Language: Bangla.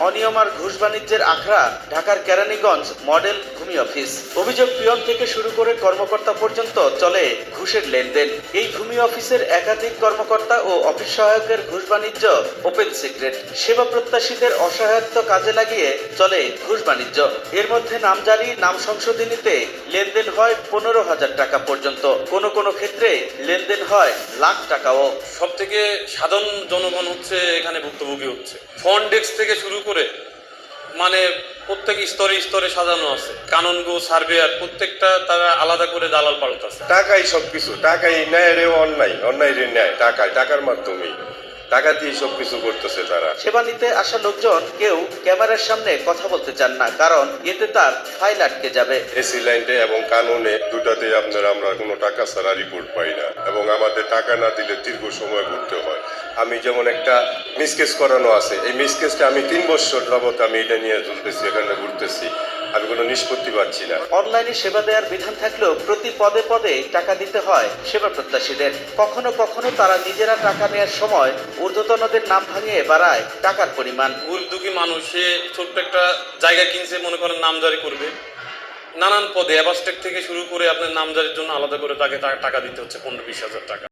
অনিয়ম আর ঘুষ বাণিজ্যের আখড়া ঢাকার কেরানীগঞ্জ মডেল অফিস অভিযোগ পিয়ন থেকে শুরু করে কর্মকর্তা পর্যন্ত চলে ঘুষের লেনদেন। এই ভূমি অফিসের একাধিক কর্মকর্তা ও অফিস সহায়কের ঘুষ বাণিজ্য ওপেন সিক্রেট সেবা প্রত্যাশীদের অসহায়ত্ব কাজে লাগিয়ে চলে ঘুষ বাণিজ্য। এর মধ্যে নামজারি নাম সংশোধনীতে লেনদেন হয় পনেরো হাজার টাকা পর্যন্ত। কোনো কোনো ক্ষেত্রে লেনদেন হয় লাখ টাকাও। সব থেকে সাধারণ জনগণ হচ্ছে এখানে ভুক্তভোগী হচ্ছে। ফ্রন্ট ডেস্ক থেকে শুরু করে মানে প্রত্যেক স্তরে স্তরে সাজানো আছে। কাননগো, সার্ভেয়ার, প্রত্যেকটা তারা আলাদা করে দালাল পাল্টাছে টাকাই সবকিছু, টাকাই ন্যায় রে অন্যায় অন্যায় রে ন্যায় টাকায় টাকার মাধ্যমেই। টাকা দিয়ে সব কিছু করতেছে তারা। সেবা নিতে আসা লোকজন কেউ ক্যামেরার সামনে কথা বলতে চান না কারণ এতে তার ফাইল আটকে যাবে। এসি লাইনে এবং কানুনে দুটাতে আপনার আমরা কোনো টাকা ছাড়া রিপোর্ট পাই না এবং আমাদের টাকা না দিলে দীর্ঘ সময় ঘুরতে হয়। আমি যেমন একটা মিসকেস করানো আছে এই মিসকেসটা আমি তিন বছর যাবত আমি এটা নিয়ে চলতেছি এখানে ঘুরতেছি। আমি কোনো নিষ্পত্তি পাচ্ছি না। অনলাইনে সেবা দেওয়ার বিধান থাকলেও প্রতি পদে পদে টাকা দিতে হয় সেবা প্রত্যাশীদের। কখনো কখনো তারা নিজেরা টাকা নেওয়ার সময় ঊর্ধ্বতনদের নাম ভাঙিয়ে বাড়ায় টাকার পরিমাণ। দুঃখী মানুষ সে ছোট্ট একটা জায়গা কিনছে মনে করেন নামজারি করবে। নানান পদে অ্যাবাস্টেক থেকে শুরু করে আপনার নামজারির জন্য আলাদা করে তাকে টাকা দিতে হচ্ছে পনেরো বিশ হাজার টাকা।